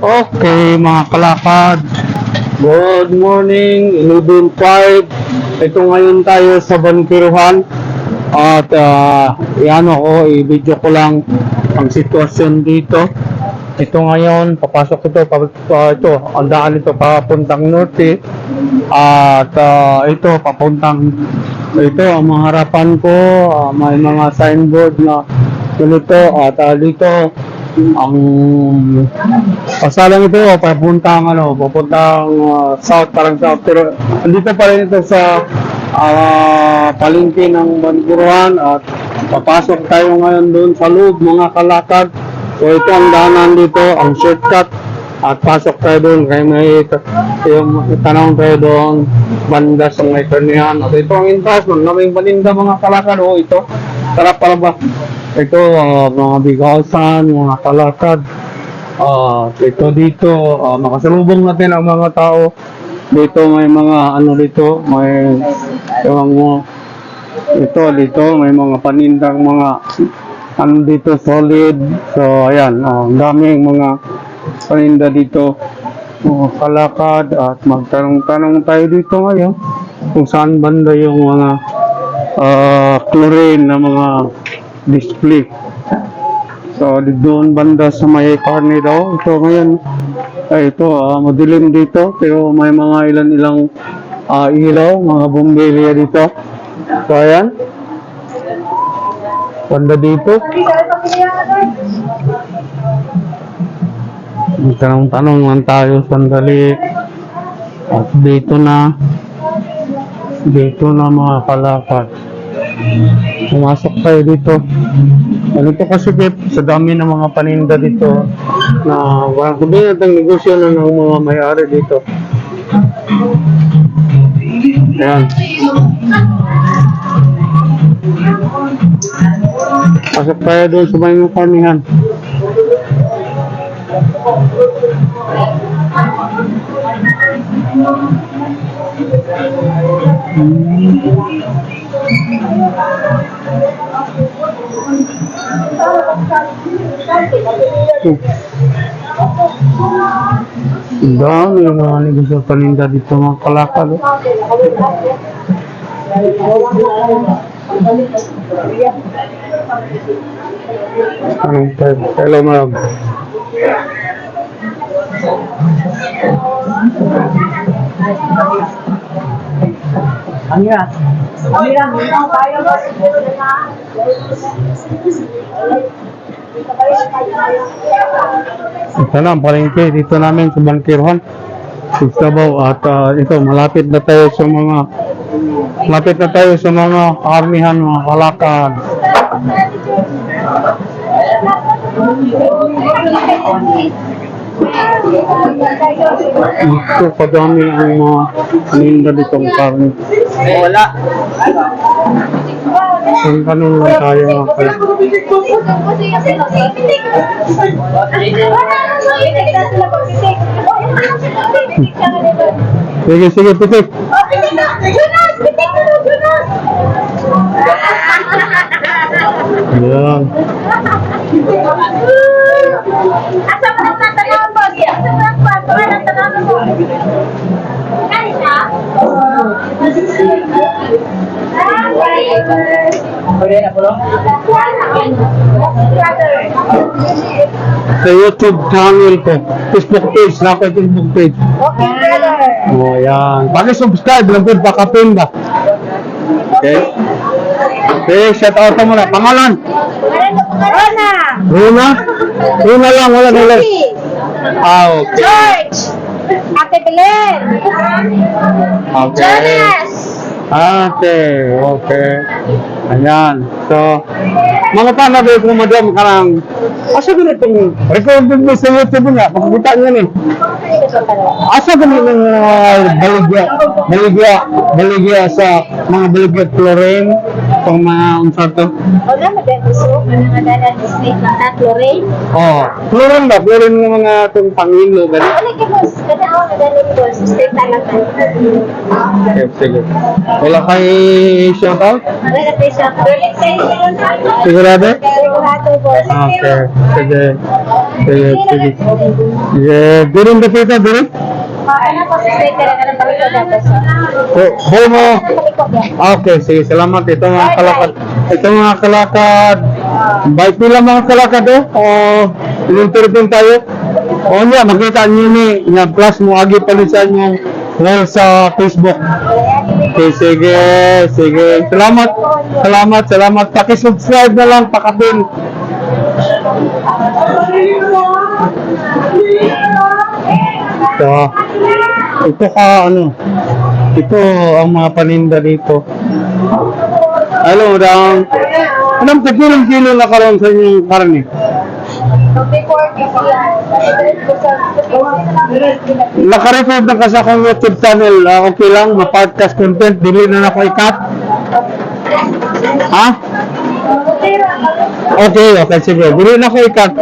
Okay, mga kalakad. Good morning, 11.5. Ito ngayon tayo sa Bankiruhan. At uh, yan ako, i-video ko lang ang sitwasyon dito. Ito ngayon, papasok ito, pa, pa- ito, ang daan ito papuntang norte. At ah, ito, papuntang, ito, ang mga harapan ko, ah, may mga signboard na ganito. At ah, dito, ang pasalang ito, papuntang, ano, papuntang ah, south, parang south. Pero, andito pa rin ito sa ah, palengke ng Banguruan at papasok tayo ngayon doon sa loob, mga kalakad. So ito ang daanan dito, ang shortcut. At pasok tayo doon kay may yung tanong tayo doon banda sa may. At ito ang intas ng naming paninda mga kalakad. O ito, sarap pala ba? Ito, ah, mga bigasan, mga kalakad. Ah, ito dito, ah, makasalubong natin ang mga tao. Dito may mga ano dito, may yung mga ito dito may mga panindang mga ano dito solid. So ayan, ah, ang daming mga paninda dito kalakad at magtanong-tanong tayo dito ngayon kung saan banda yung mga ah, chlorine na mga display. So, doon banda sa may karne daw. Ito ngayon, ay ito, ah, madilim dito. Pero may mga ilan-ilang ah, ilaw, mga bumbilya dito. So, ayan. Banda dito. Tanong-tanong lang tayo sandali. At dito na. Dito na mga kalakad. Pumasok tayo dito. Ano to kasi Pep, sa dami ng mga paninda dito na parang sabihin natin negosyo na ng mga may-ari dito. Ayan. Pasok tayo doon sa may karnihan. Ang ng mga negosyo paninda dito mga kalakal. Anong type? Ma'am. Ano yan? Ano yan? Minang tayo ba? Ito na ang palengke dito namin sa Bangkirhan. Sustabaw at ah, ito malapit na tayo sa mga malapit na tayo sa mga karnihan mga kalakad. Ito kadami ang mga paninda ditong karne. Wala. Kung tanong lang tayo mga kalakad. Sige, sige, pitik. Yan. Asa mo nagtatanong mo? Mo? Kaya siya? Pwede na po, no? Sa YouTube channel ko, Facebook page, na ako yung Facebook page. Okay, brother. O, yan. Paki-subscribe lang po, pakapin ba? Okay? Okay, shout out mo na. Pangalan? Rona. Runa? Runa lang, wala nila. Ah, okay. George. Ate Belen. Okay. Jonas. Okay, okay. Ayan. So, mga panabi ko madam ka lang. Asa na itong recorded mo sa YouTube nga, makikita niya ni. Asa na ng uh, baligya, baligya, baligya sa mga baligya chlorine, itong mga unsa to. O na, mag-gusto. Manangadalan ni Snake ng tatlo rin. Oh, chlorine ba? Chlorine ng mga itong pangilo, gano'n. Wala ka boss. Kada ako nagaling boss. Snake talaga. Okay, sige. Wala kay shout out? Wala na tayo siya. Sigurado? Sigurado boss. Okay, sige. Sige, sige. Sige, dirin ba kita, dirin? Ano po si Slater, ano sa? Oh, Okay, sige, salamat. Ito mga kalakad. Ito mga kalakad. Bye pila mga kalakad oh. O, in-interview tayo. O niya, makita niyo ni, niya plus mo agi palisan yung well sa Facebook. Okay, sige, sige. Salamat, salamat, salamat. Paki-subscribe na lang, pakapin. So, ito ka, ano, ito ang mga paninda dito. Hello, dang. Anong pagkilang kilo na karoon sa inyong karne? Before this yan. Naka-record na kasi akong YouTube channel. Ah, okay lang, ma-podcast content. Dili na ako i-cut. Ha? Okay, okay, sige. Dili na ako i-cut.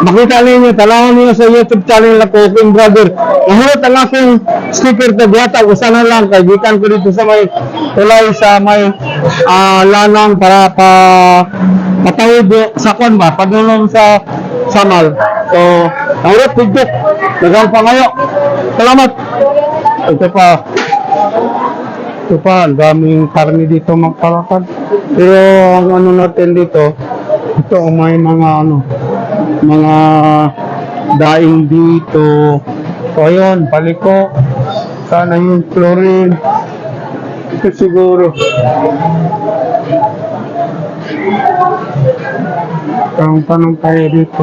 Makita ninyo, talangan niyo sa YouTube channel na Cooking Brother. Mahulot ang aking sticker na gwata. Usa na lang. Kaya gikan ko dito sa may tulay sa may ah, lanang para pa patawid sa kwan ba? Pagulong sa samal. So, mahulot dito. Nagang pa ngayo. Salamat. Ito pa. Ito pa, ang daming karne dito magpalakad. Pero ang ano natin dito, ito ang may mga ano, mga daing dito. So ayun, paliko. Sana yung chlorine. Ito siguro. Ang tanong tayo dito.